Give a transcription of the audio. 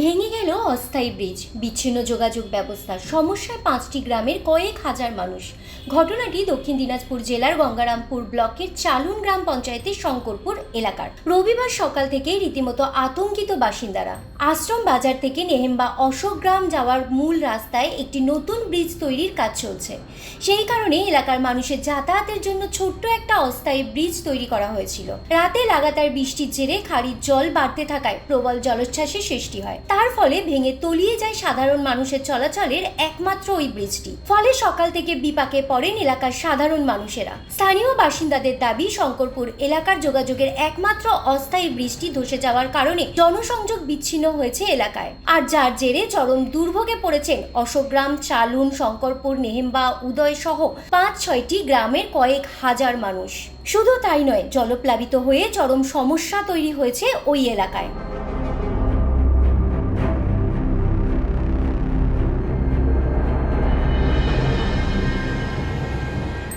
ভেঙে গেল অস্থায়ী ব্রিজ। বিচ্ছিন্ন যোগাযোগ ব্যবস্থা সমস্যায় পাঁচটি গ্রামের কয়েক হাজার মানুষ। ঘটনাটি দক্ষিণ দিনাজপুর জেলার গঙ্গারামপুর ব্লকের চালুন গ্রাম পঞ্চায়েতের শঙ্করপুর এলাকার। রবিবার সকাল থেকে রীতিমতো আতঙ্কিত বাসিন্দারা। আশ্রম বাজার থেকে নেহেম্বা অশোক গ্রাম যাওয়ার মূল রাস্তায় একটি নতুন ব্রিজ তৈরির কাজ চলছে। সেই কারণে এলাকার মানুষের যাতায়াতের জন্য ছোট্ট একটা অস্থায়ী ব্রিজ তৈরি করা হয়েছিল। রাতে লাগাতার বৃষ্টির জেরে খাড়ির জল বাড়তে থাকায় প্রবল জলোচ্ছ্বাসের সৃষ্টি হয়। তার ফলে ভেঙে তলিয়ে যায় সাধারণ মানুষের চলাচলের একমাত্র ওই ব্রিজটি ফলে সকাল থেকে বিপাকে পড়েন এলাকার সাধারণ মানুষেরা। স্থানীয় বাসিন্দাদের দাবি, শঙ্করপুর এলাকার যোগাযোগের একমাত্র অস্থায়ী ব্রিজটি ধসে যাওয়ার কারণে জনসংযোগ বিচ্ছিন্ন হয়েছে এলাকায়। আর যার জেরে চরম দুর্ভোগে পড়েছেন অশোকগ্রাম চালুন, শঙ্করপুর, নেহেম্বা, উদয় সহ পাঁচ ছয়টি গ্রামের কয়েক হাজার মানুষ। শুধু তাই নয়, জলপ্লাবিত হয়ে চরম সমস্যা তৈরি হয়েছে ওই এলাকায়।